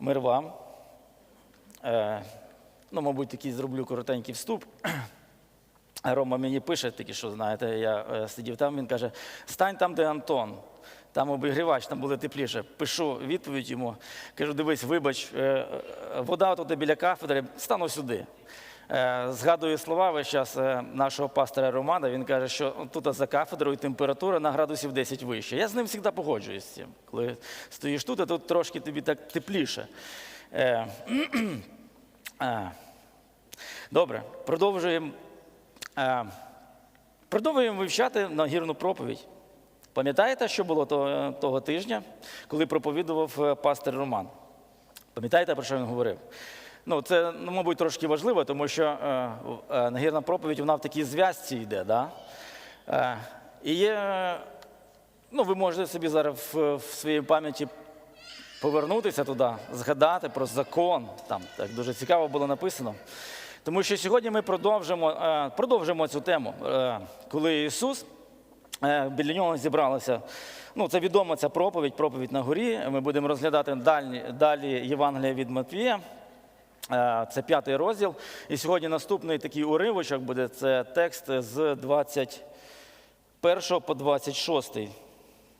Мир вам. Е, ну, мабуть, такий зроблю коротенький вступ. Рома мені пише, таки, що знаєте, я е, сидів там, він каже: стань там, де Антон. Там обігрівач, там буде тепліше. Пишу відповідь йому. Кажу, дивись, вибач, е, е, вода тут біля кафедри, стану сюди. Е, Згадую слова весь час е, нашого пастора Романа. Він каже, що тут за кафедрою температура на градусів 10 вище. Я з ним завжди погоджуюсь з цим. Коли стоїш тут, а тут трошки тобі так тепліше. Е, Добре, продовжуємо. Продовжуємо вивчати нагірну проповідь. Пам'ятаєте, що було того, тижня, коли проповідував пастор Роман? Пам'ятаєте, про що він говорив? Ну, це, ну, мабуть, трошки важливо, тому що е, е, нагірна проповідь вона в такій зв'язці йде. Да? Е, і є, ну, ви можете собі зараз в, в своїй пам'яті повернутися туди, згадати про закон. Там так дуже цікаво було написано. Тому що сьогодні ми продовжимо, е, продовжимо цю тему, е, коли Ісус. Е, Біля нього зібралося. Ну, це відома ця проповідь, проповідь на горі. Ми будемо розглядати далі, далі Євангелія від Матвія. Е, Це п'ятий розділ. І сьогодні наступний такий уривочок буде це текст з 21 по 26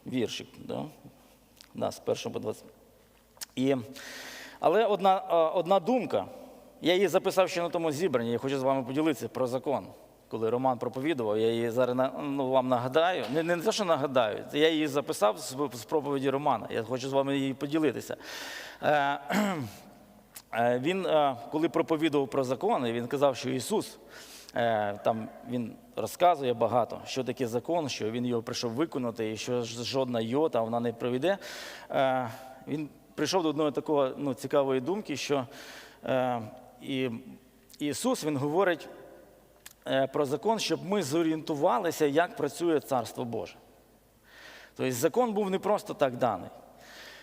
віршик. Да? Да, з 1 по 20. І, але одна, е, одна думка. Я її записав ще на тому зібранні. Я хочу з вами поділитися про закон. Коли Роман проповідував, я її зараз ну, вам нагадаю. Не, не те, що нагадаю, я її записав з, з проповіді Романа. Я хочу з вами її поділитися. Е, Він, е, коли проповідував про закони, він казав, що Ісус е, там він розказує багато, що таке закон, що він його прийшов виконати, і що жодна йота вона не проведе. Е, Він прийшов до одної такої ну, цікавої думки, що е, і Ісус він говорить е, про закон, щоб ми зорієнтувалися, як працює Царство Боже. Тобто закон був не просто так даний.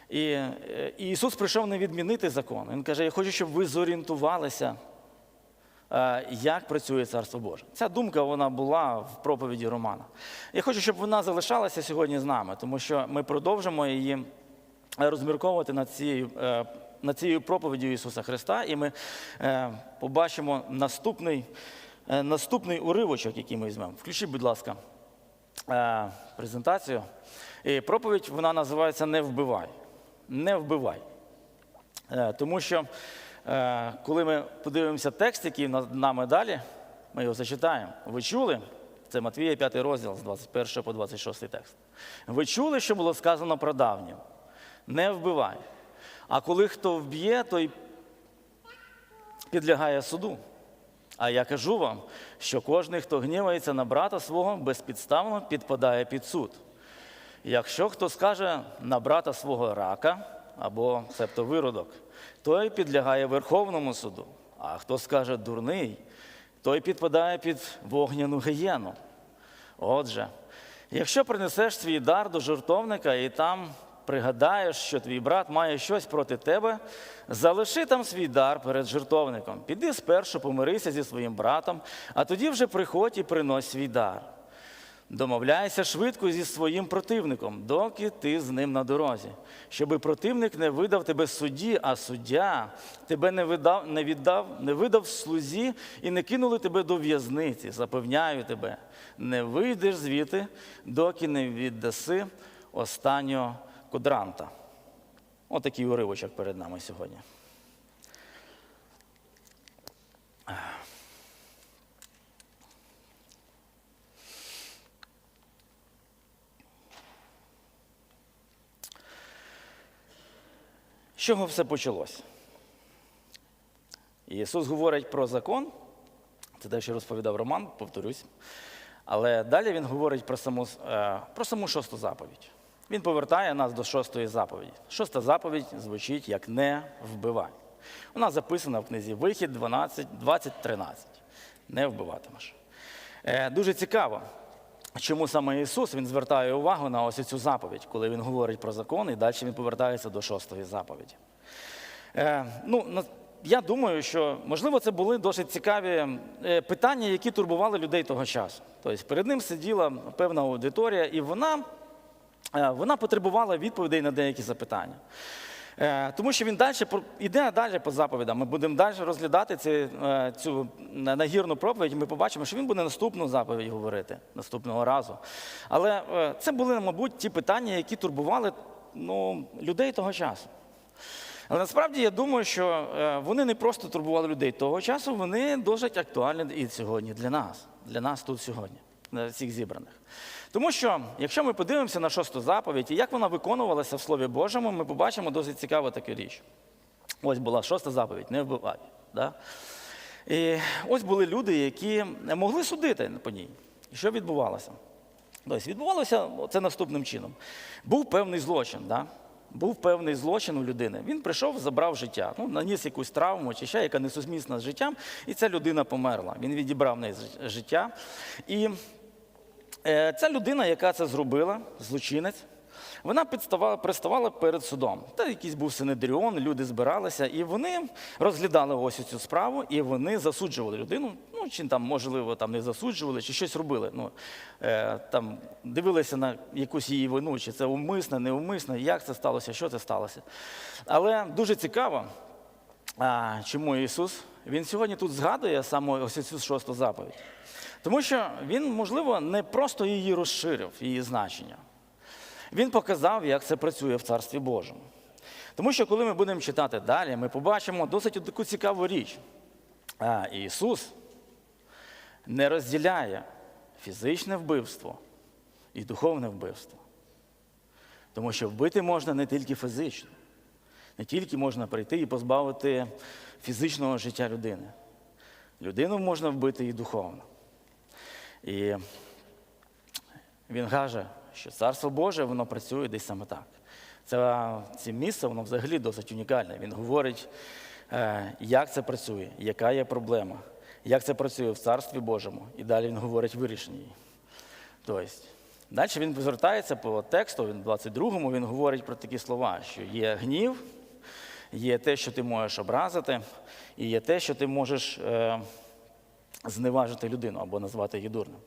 І, е, і Ісус прийшов не відмінити закон. Він каже: Я хочу, щоб ви зорієнтувалися, е, як працює Царство Боже. Ця думка вона була в проповіді Романа. Я хочу, щоб вона залишалася сьогодні з нами, тому що ми продовжимо її розмірковувати над цією, е, над цією проповіддю Ісуса Христа, і ми побачимо наступний, наступний уривочок, який ми візьмемо. Включіть, будь ласка, презентацію. І проповідь вона називається Не вбивай. Не вбивай. Е, Тому що е, коли ми подивимося текст, який над нами далі, ми його зачитаємо. Ви чули? Це Матвія 5 розділ з 21 по 26 текст. Ви чули, що було сказано про давню? Не вбивай. А коли хто вб'є, той підлягає суду. А я кажу вам, що кожен, хто гнівається на брата свого, безпідставно підпадає під суд. Якщо хто скаже на брата свого рака або цебто виродок, той підлягає Верховному суду. А хто скаже дурний, той підпадає під вогняну гієну. Отже, якщо принесеш свій дар до жертовника і там пригадаєш, що твій брат має щось проти тебе, залиши там свій дар перед жертовником. Піди спершу помирися зі своїм братом, а тоді вже приходь і принось свій дар. Домовляйся швидко зі своїм противником, доки ти з ним на дорозі, щоби противник не видав тебе судді, а суддя тебе не видав, не віддав, не видав слузі і не кинули тебе до в'язниці. Запевняю тебе, не вийдеш звідти, доки не віддаси останнього кудранта. Отакий уривочок перед нами сьогодні. Чого все почалось? Ісус говорить про закон, це те, що розповідав Роман, повторюсь. Але далі він говорить про саму, е, про саму шосту заповідь. Він повертає нас до шостої заповіді. Шоста заповідь звучить як не вбивай. Вона записана в книзі Вихід 12, 20.13. Не вбиватимеш. Е, Дуже цікаво, чому саме Ісус він звертає увагу на ось цю заповідь, коли він говорить про закон, і далі він повертається до шостої заповіді. Е, ну, я думаю, що можливо це були досить цікаві е, питання, які турбували людей того часу. Тобто перед ним сиділа певна аудиторія, і вона, е, вона потребувала відповідей на деякі запитання. Е, Тому що він далі йде далі по заповідам. Ми будемо далі розглядати ці, е, цю нагірну проповідь. і Ми побачимо, що він буде наступну заповідь говорити наступного разу. Але е, це були, мабуть, ті питання, які турбували ну, людей того часу. Але насправді я думаю, що вони не просто турбували людей того часу, вони досить актуальні і сьогодні для нас, для нас тут сьогодні, для всіх зібраних. Тому що, якщо ми подивимося на шосту заповідь і як вона виконувалася в Слові Божому, ми побачимо досить цікаву таку річ. Ось була шоста заповідь, не вбивай. Да? І ось були люди, які могли судити по ній. І що відбувалося? Тобто відбувалося це наступним чином. Був певний злочин, да? був певний злочин у людини. Він прийшов, забрав життя, ну, наніс якусь травму чи ще, яка несусмісна з життям, і ця людина померла. Він відібрав неї життя. І ця людина, яка це зробила, злочинець, вона приставала перед судом. Та якийсь був синедріон, люди збиралися, і вони розглядали ось цю справу, і вони засуджували людину. Ну, чи там, можливо, там не засуджували, чи щось робили. Ну, е, там дивилися на якусь її вину, чи це умисне, неумисне, як це сталося, що це сталося. Але дуже цікаво, а, чому Ісус Він сьогодні тут згадує саме ось цю шосту заповідь. Тому що Він, можливо, не просто її розширив, її значення. Він показав, як це працює в Царстві Божому. Тому що, коли ми будемо читати далі, ми побачимо досить таку цікаву річ. А, Ісус не розділяє фізичне вбивство і духовне вбивство. Тому що вбити можна не тільки фізично, не тільки можна прийти і позбавити фізичного життя людини. Людину можна вбити і духовно. І він каже, що Царство Боже воно працює десь саме так. Це, це місце воно взагалі досить унікальне. Він говорить, е, як це працює, яка є проблема, як це працює в Царстві Божому. І далі він говорить вирішення. Тобто, далі він звертається по тексту, він в 22-му він говорить про такі слова, що є гнів, є те, що ти можеш образити, і є те, що ти можеш е, зневажити людину або назвати її дурним.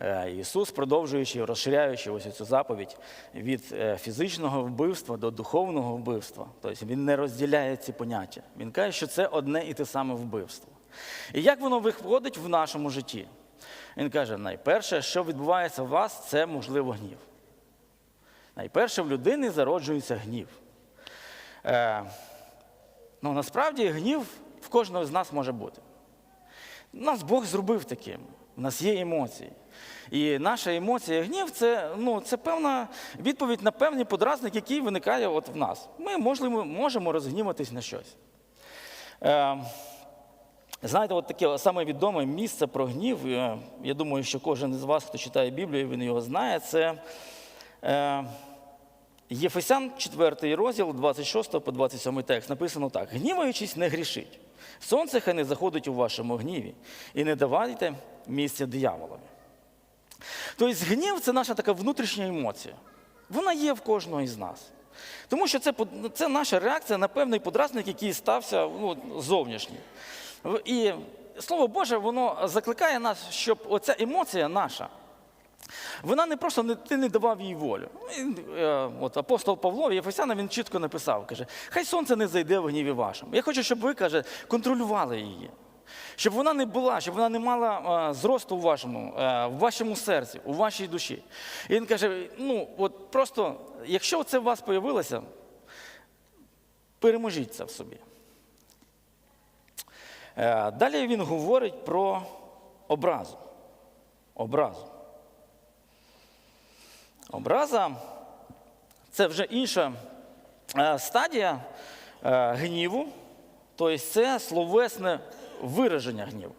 Е, Ісус, продовжуючи, розширяючи ось цю заповідь від е, фізичного вбивства до духовного вбивства, тобто він не розділяє ці поняття. Він каже, що це одне і те саме вбивство. І як воно виходить в нашому житті? Він каже: найперше, що відбувається в вас, це можливо гнів. Найперше в людини зароджується гнів. Е, ну, насправді гнів в кожного з нас може бути. Нас Бог зробив таким. У нас є емоції. І наша емоція гнів це, ну, це певна відповідь на певний подразник, який виникає от в нас. Ми можливо, можемо розгніватись на щось. Е, знаєте, от таке саме відоме місце про гнів. е, Я думаю, що кожен із вас, хто читає Біблію, він його знає. Це е, Єфесян, 4 розділ, 26 по 27 текст. Написано так: гніваючись, не грішіть. Сонце хай не заходить у вашому гніві, і не давайте місця дияволові. Тобто гнів це наша така внутрішня емоція. Вона є в кожного із нас. Тому що це, це наша реакція на певний подразник, який стався ну, зовнішній. І Слово Боже, воно закликає нас, щоб оця емоція наша, вона не просто не, ти не давав їй волю. Е, От апостол Павло, Єфесяна, він чітко написав, каже, хай сонце не зайде в гніві вашому. Я хочу, щоб ви, каже, контролювали її. Щоб вона не була, щоб вона не мала е, зросту в вашому, е, в вашому серці, у вашій душі. І він каже: ну, от просто, якщо це в вас появилося, переможіть це в собі. Далі він говорить про образу. Образу. Образа це вже інша е, стадія е, гніву, тобто це словесне вираження гніву.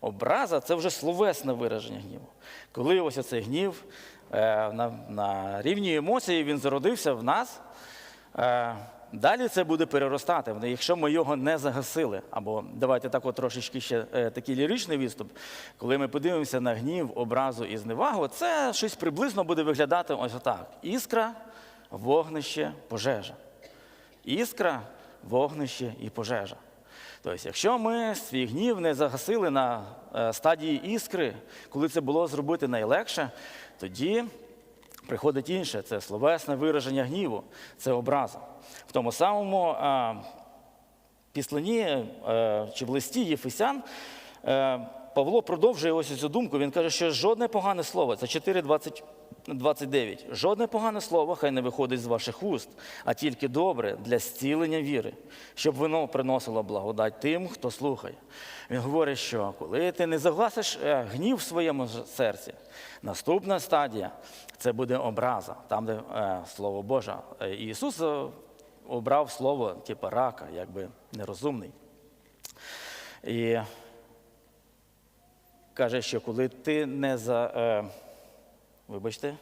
Образа це вже словесне вираження гніву. Коли ось цей гнів е, на, рівні емоції він зародився в нас, далі це буде переростати, якщо ми його не загасили. Або давайте так от трошечки ще е, такий ліричний відступ. Коли ми подивимося на гнів, образу і зневагу, це щось приблизно буде виглядати ось отак: іскра, вогнище, пожежа. Іскра, вогнище і пожежа. Тобто, якщо ми свій гнів не загасили на е, стадії іскри, коли це було зробити найлегше, тоді приходить інше це словесне вираження гніву, це образа. В тому самому а, післанні е, чи в листі Єфесян е, Павло продовжує ось цю думку. Він каже, що жодне погане слово, це 4.20. 29. Жодне погане слово хай не виходить з ваших уст, а тільки добре для зцілення віри, щоб воно приносило благодать тим, хто слухає. Він говорить, що коли ти не загласиш е, гнів в своєму серці, наступна стадія це буде образа, там, де е, слово Боже. Е, Ісус е, обрав слово, типу рака, якби нерозумний. І каже, що коли ти не за. Е, вибачте,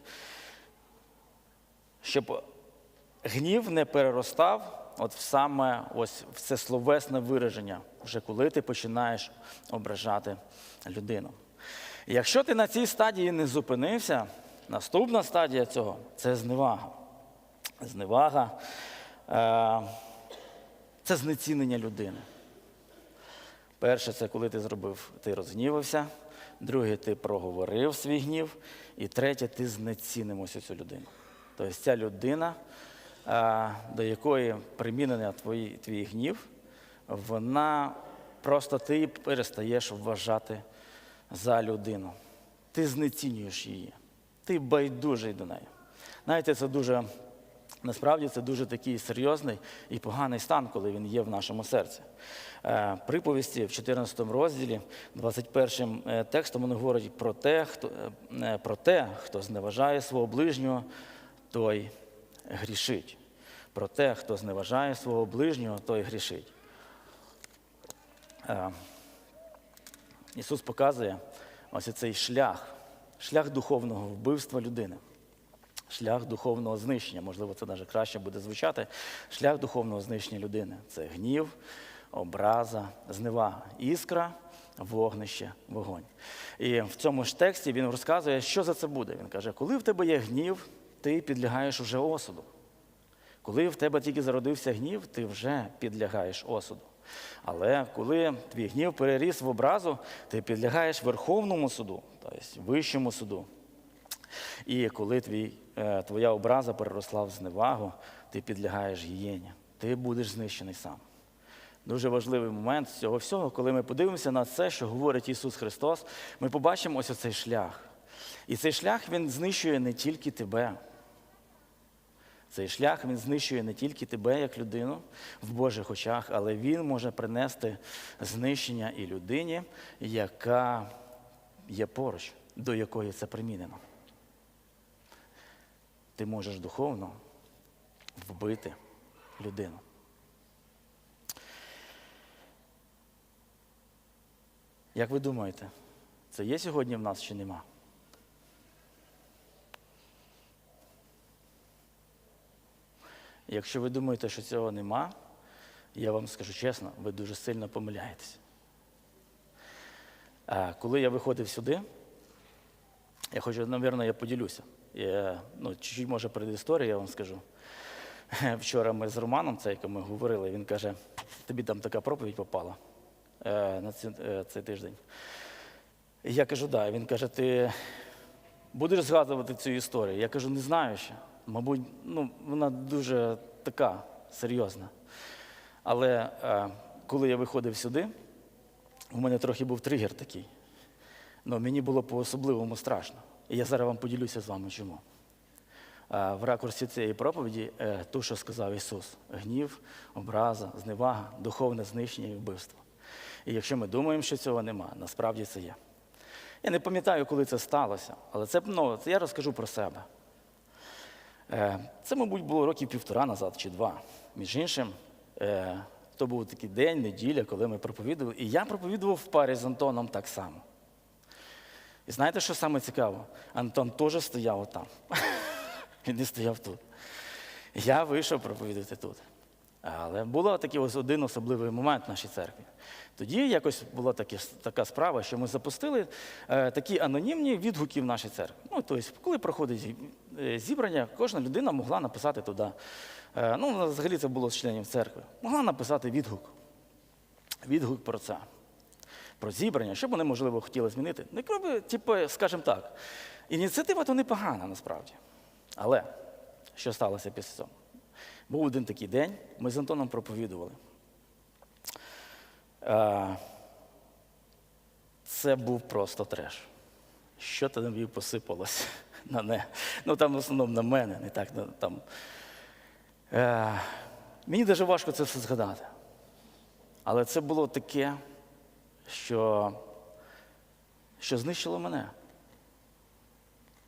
щоб гнів не переростав от саме ось в це словесне вираження, вже коли ти починаєш ображати людину. І якщо ти на цій стадії не зупинився, наступна стадія цього це зневага. Зневага е, це знецінення людини. Перше, це коли ти зробив, ти розгнівався. Друге, ти проговорив свій гнів. І третє, ти знецінив ось цю людину. Тобто ця людина, до якої примінений твій, твій гнів, вона просто ти перестаєш вважати за людину. Ти знецінюєш її. Ти байдужий до неї. Знаєте, це дуже. Насправді це дуже такий серйозний і поганий стан, коли він є в нашому серці. Е, Приповісті в 14 розділі, 21 е, текстом вони говорять про те, хто, е, про те, хто зневажає свого ближнього, той грішить. Про те, хто зневажає свого ближнього, той грішить. Ісус показує ось цей шлях, шлях духовного вбивства людини. Шлях духовного знищення, можливо, це навіть краще буде звучати. Шлях духовного знищення людини це гнів, образа, зневага, іскра, вогнище, вогонь. І в цьому ж тексті він розказує, що за це буде. Він каже, коли в тебе є гнів, ти підлягаєш уже осуду. Коли в тебе тільки зародився гнів, ти вже підлягаєш осуду. Але коли твій гнів переріс в образу, ти підлягаєш Верховному суду, тобто вищому суду. І коли твій, е, твоя образа переросла в зневагу, ти підлягаєш гієні. Ти будеш знищений сам. Дуже важливий момент з цього всього, коли ми подивимося на це, що говорить Ісус Христос, ми побачимо ось оцей шлях. І цей шлях Він знищує не тільки тебе. Цей шлях він знищує не тільки тебе як людину в Божих очах, але він може принести знищення і людині, яка є поруч, до якої це примінено. Ти можеш духовно вбити людину. Як ви думаєте, це є сьогодні в нас чи нема? Якщо ви думаєте, що цього нема, я вам скажу чесно, ви дуже сильно помиляєтесь. Коли я виходив сюди, я хочу, мабуть, я поділюся. Я, ну, чуть-чуть, може, предісторію, я вам скажу. Вчора ми з Романом, це, яким ми говорили, він каже, тобі там така проповідь попала е, на е, цей тиждень. І я кажу, да. Він каже, ти будеш згадувати цю історію? Я кажу, не знаю ще. Мабуть, ну, вона дуже така серйозна. Але е, коли я виходив сюди, у мене трохи був тригер такий. Ну, мені було по-особливому страшно. І я зараз вам поділюся з вами чому. Е, в ракурсі цієї проповіді, е, то, що сказав Ісус: гнів, образа, зневага, духовне знищення і вбивство. І якщо ми думаємо, що цього нема, насправді це є. Я не пам'ятаю, коли це сталося, але це, ну, це я розкажу про себе. Е, Це, мабуть, було років півтора назад чи два. Між іншим, то був такий день, неділя, коли ми проповідували. І я проповідував в парі з Антоном так само. І знаєте, що саме цікаво? Антон теж стояв отам. Він не стояв тут. Я вийшов проповідати тут. Але був такий ось один особливий момент в нашій церкві. Тоді якось була такі, така справа, що ми запустили е, такі анонімні відгуки в нашій церкві. Ну, тобто, коли проходить е, зібрання, кожна людина могла написати туди. Е, ну, взагалі це було з членів церкви. Могла написати відгук. Відгук про це. Про зібрання, що б вони, можливо, хотіли змінити. Ну, якби, типу, скажімо так, ініціатива то непогана насправді. Але що сталося після цього? Був один такий день, ми з Антоном проповідували. Е, Це був просто треш. Що там посипалось на не. Ну там в основному на мене, не так там. Е, Мені дуже важко це все згадати. Але це було таке, що, що знищило мене.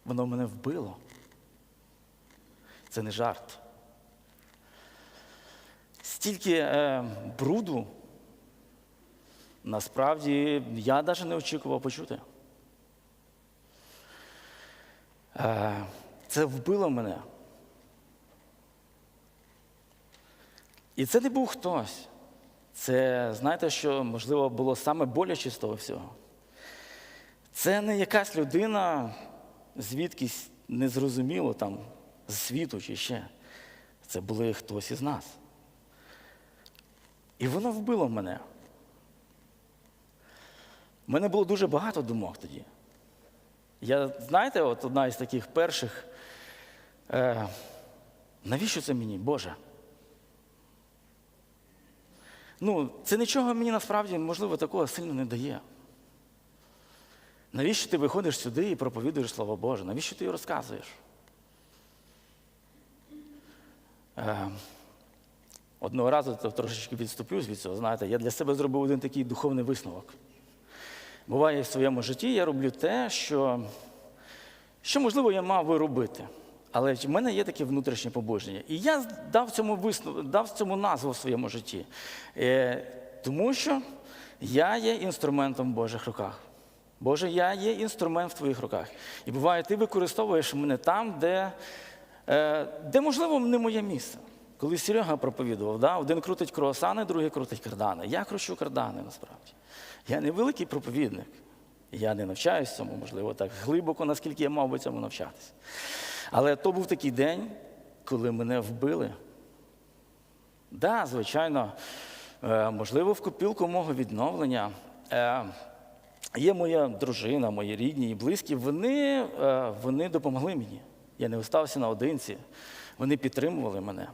Воно мене вбило. Це не жарт. Стільки е, бруду, насправді, я навіть не очікував почути. Е, це вбило мене. І це не був хтось. Це, знаєте, що, можливо, було саме боляче з того всього. Це не якась людина, звідкись незрозуміло там, з світу чи ще. Це були хтось із нас. І воно вбило мене. У мене було дуже багато думок тоді. Я, знаєте, от одна із таких перших, е, навіщо це мені, Боже? Ну, це нічого мені насправді, можливо, такого сильно не дає. Навіщо ти виходиш сюди і проповідуєш Слово Боже? Навіщо ти його розказуєш? Е, одного разу трошечки відступлюсь від цього, знаєте, я для себе зробив один такий духовний висновок. Буває в своєму житті, я роблю те, що, що можливо, я мав би робити. Але в мене є таке внутрішнє побоження. І я дав цьому висновок, дав цьому назву в своєму житті. Е, тому що я є інструментом в Божих руках. Боже, я є інструмент в твоїх руках. І буває, ти використовуєш мене там, де, е, де можливо, не моє місце. Коли Серега проповідував, да? один крутить круасани, другий крутить кардани. Я кручу кардани насправді. Я не великий проповідник. Я не навчаюсь цьому, можливо, так глибоко, наскільки я мав би цьому навчатися. Але то був такий день, коли мене вбили. Так, да, звичайно, е, можливо, в копілку мого відновлення. Е, Є моя дружина, мої рідні і близькі, вони, е, вони допомогли мені. Я не остався наодинці. Вони підтримували мене.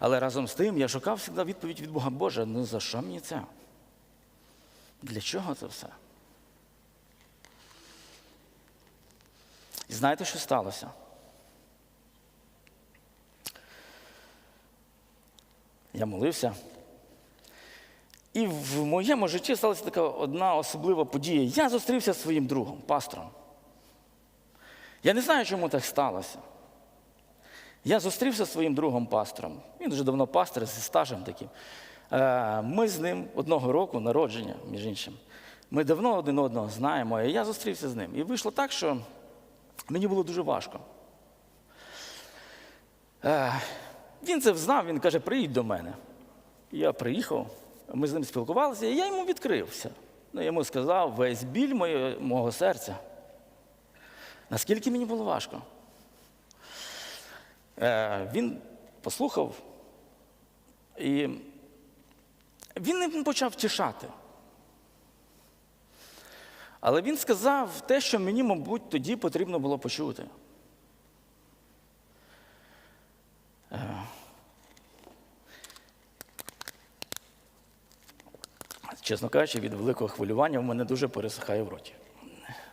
Але разом з тим я шукав завжди відповідь від Бога, Боже, ну за що мені це? Для чого це все? І знаєте, що сталося? Я молився. І в моєму житті сталася така одна особлива подія. Я зустрівся зі своїм другом, пастором. Я не знаю, чому так сталося. Я зустрівся зі своїм другом пастором. Він вже давно пастор зі стажем таким. Е, Ми з ним одного року народження, між іншим. Ми давно один одного знаємо, і я зустрівся з ним. І вийшло так, що мені було дуже важко. Він це знав, він каже, приїдь до мене. Я приїхав, ми з ним спілкувалися, і я йому відкрився. Ну, я йому сказав весь біль моє, мого серця. Наскільки мені було важко. Е, Він послухав, і він почав втішати. Але він сказав те, що мені, мабуть, тоді потрібно було почути. Е, Чесно кажучи, від великого хвилювання в мене дуже пересихає в роті.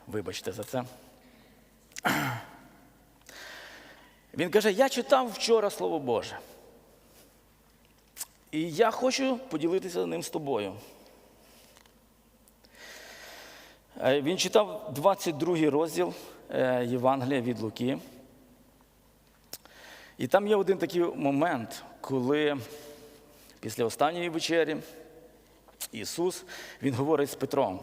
Вибачте за це. Він каже: я читав вчора Слово Боже. І я хочу поділитися ним з тобою. Е, Він читав 22 розділ е, Євангелія від Луки. І там є один такий момент, коли після останньої вечері Ісус Він говорить з Петром.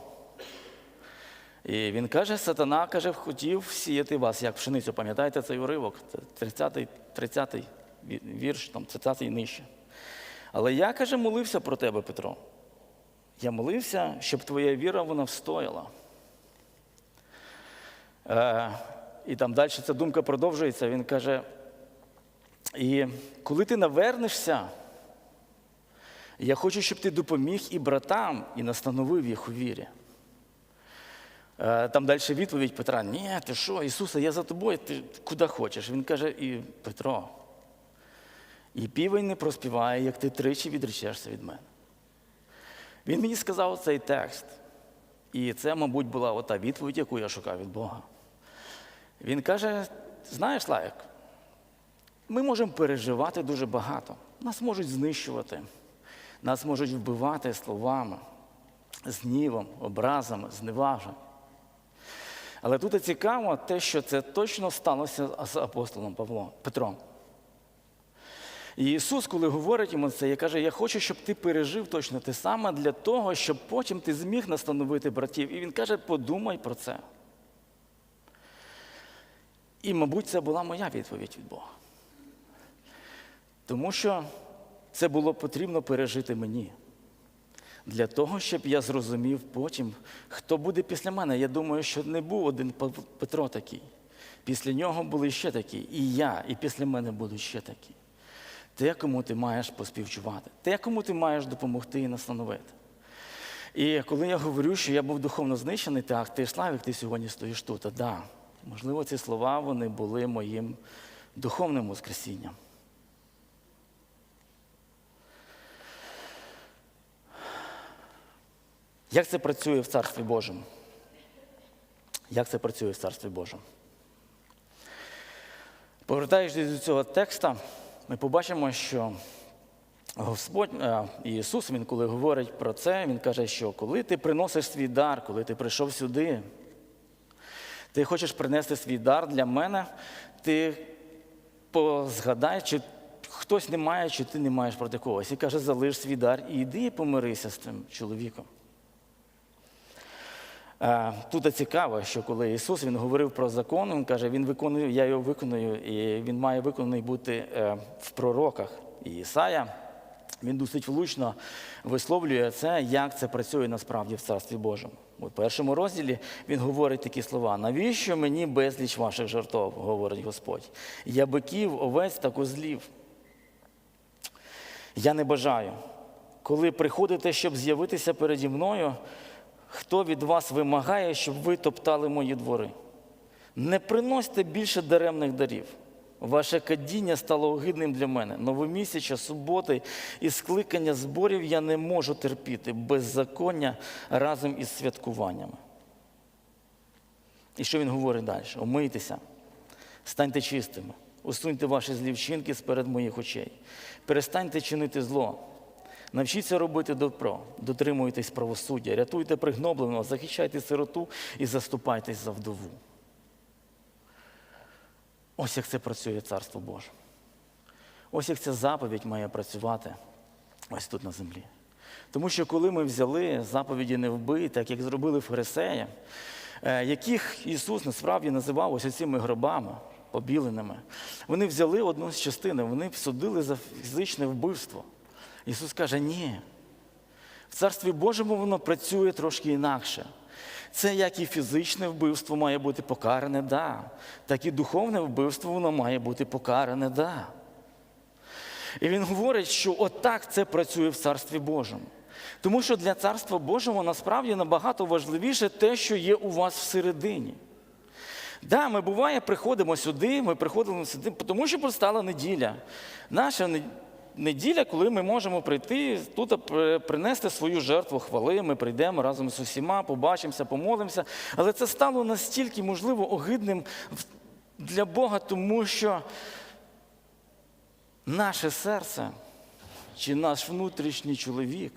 І він каже, сатана каже, хотів сіяти вас, як пшеницю. Пам'ятаєте цей уривок? 30-й 30 вірш, там 30-й нижче. Але я, каже, молився про тебе, Петро. Я молився, щоб твоя віра вона встояла. Е, і там далі ця думка продовжується. Він каже: і коли ти навернешся, я хочу, щоб ти допоміг і братам, і настановив їх у вірі. Е, Там далі відповідь Петра: Ні, ти що, Ісусе, я за тобою, ти куди хочеш. Він каже, і Петро, і півень не проспіває, як ти тричі відречешся від мене. Він мені сказав цей текст. І це, мабуть, була ота відповідь, яку я шукав від Бога. Він каже: знаєш, Славік, ми можемо переживати дуже багато. Нас можуть знищувати, нас можуть вбивати словами, знівом, образами, зневаженням. Але тут і цікаво те, що це точно сталося з апостолом Павлом Петром. І Ісус, коли говорить йому це, я каже, я хочу, щоб ти пережив точно те саме для того, щоб потім ти зміг настановити братів. І він каже, подумай про це. І, мабуть, це була моя відповідь від Бога. Тому що це було потрібно пережити мені. Для того, щоб я зрозумів потім, хто буде після мене. Я думаю, що не був один Петро такий. Після нього були ще такі. І я, і після мене будуть ще такі. Те, кому ти маєш поспівчувати, те, кому ти маєш допомогти і настановити. І коли я говорю, що я був духовно знищений, так, ти Славік, ти сьогодні стоїш тут. А да, можливо, ці слова вони були моїм духовним воскресінням. Як це працює в Царстві Божому? Як це працює в Царстві Божому? Повертаючись до цього текста, ми побачимо, що Господь е, Ісус, Він коли говорить про це, Він каже, що коли ти приносиш свій дар, коли ти прийшов сюди, ти хочеш принести свій дар для мене, ти позгадай, чи хтось не має, чи ти не маєш проти когось. І каже, залиш свій дар і йди і помирися з цим чоловіком. Е, Тут цікаво, що коли Ісус Він говорив про закон, Він каже, Він виконує, я його виконую, і Він має виконаний бути е, в пророках. І Ісая, він досить влучно висловлює це, як це працює насправді в Царстві Божому. У першому розділі він говорить такі слова: навіщо мені безліч ваших жертв, говорить Господь. Я биків, овець та козлів. Я не бажаю. Коли приходите, щоб з'явитися переді мною, хто від вас вимагає, щоб ви топтали мої двори? Не приносьте більше даремних дарів. Ваше кадіння стало огидним для мене. Новомісяча, суботи і скликання зборів я не можу терпіти беззаконня разом із святкуваннями. І що він говорить далі? Омийтеся, станьте чистими, усуньте ваші злі вчинки з-перед моїх очей. Перестаньте чинити зло. Навчіться робити добро, дотримуйтесь правосуддя, рятуйте пригнобленого, захищайте сироту і заступайтесь за вдову. Ось як це працює Царство Боже. Ось як ця заповідь має працювати ось тут на землі. Тому що коли ми взяли заповіді не вбий, так як зробили фарисеї, е, яких Ісус насправді називав ось цими гробами побіленими, вони взяли одну з частини, вони судили за фізичне вбивство. Ісус каже, ні. В Царстві Божому воно працює трошки інакше. Це як і фізичне вбивство має бути покаране, да. так і духовне вбивство воно має бути покаране, да. І він говорить, що отак це працює в Царстві Божому. Тому що для Царства Божого насправді набагато важливіше те, що є у вас всередині. Да, ми буває, приходимо сюди, ми приходимо сюди, тому що постала неділя. Наша неділя, коли ми можемо прийти тут принести свою жертву хвали, ми прийдемо разом з усіма, побачимося, помолимося. Але це стало настільки, можливо, огидним для Бога, тому що наше серце чи наш внутрішній чоловік,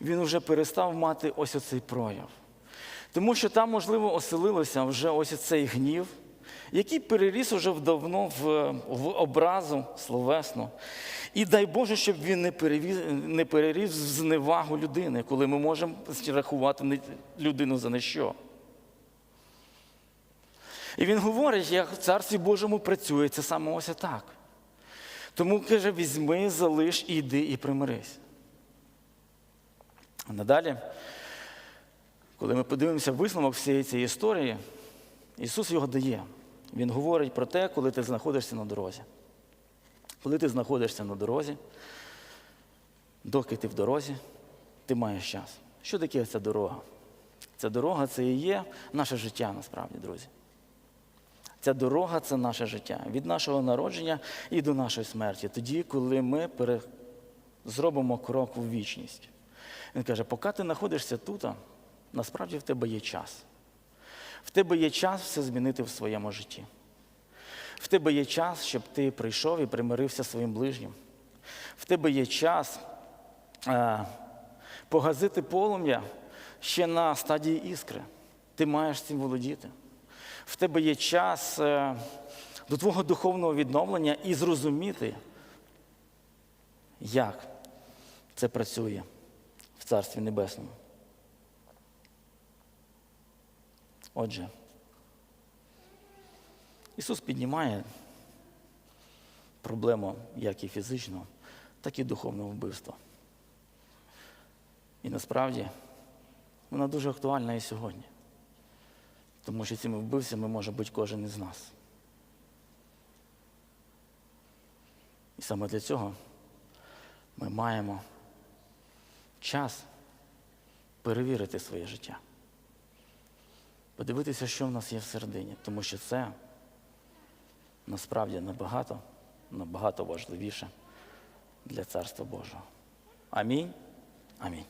він вже перестав мати ось оцей прояв. Тому що там, можливо, оселилося вже ось цей гнів, який переріс уже давно в, в образу словесну. І дай Боже, щоб він не, перевіз, не переріс зневагу людини, коли ми можемо рахувати людину за ніщо. І він говорить, як в Царстві Божому працює це саме ось так. Тому каже, візьми, залиш, і йди і примирись. А надалі, коли ми подивимося висновок всієї цієї історії, Ісус його дає. Він говорить про те, коли ти знаходишся на дорозі. Коли ти знаходишся на дорозі, доки ти в дорозі, ти маєш час. Що таке ця дорога? Ця дорога це і є наше життя насправді, друзі. Ця дорога це наше життя від нашого народження і до нашої смерті. Тоді, коли ми пере... зробимо крок у вічність. Він каже, поки ти знаходишся тут, насправді в тебе є час. В тебе є час все змінити в своєму житті. В тебе є час, щоб ти прийшов і примирився зі своїм ближнім. В тебе є час е, погасити полум'я ще на стадії іскри. Ти маєш цим володіти. В тебе є час е, до твого духовного відновлення і зрозуміти, як це працює в Царстві Небесному. Отже, Ісус піднімає проблему як і фізичного, так і духовного вбивства. І насправді вона дуже актуальна і сьогодні. Тому що цими вбивцями може бути кожен із нас. І саме для цього ми маємо час перевірити своє життя. Подивитися, що в нас є всередині, тому що це насправді набагато, набагато важливіше для Царства Божого. Амінь. Амінь.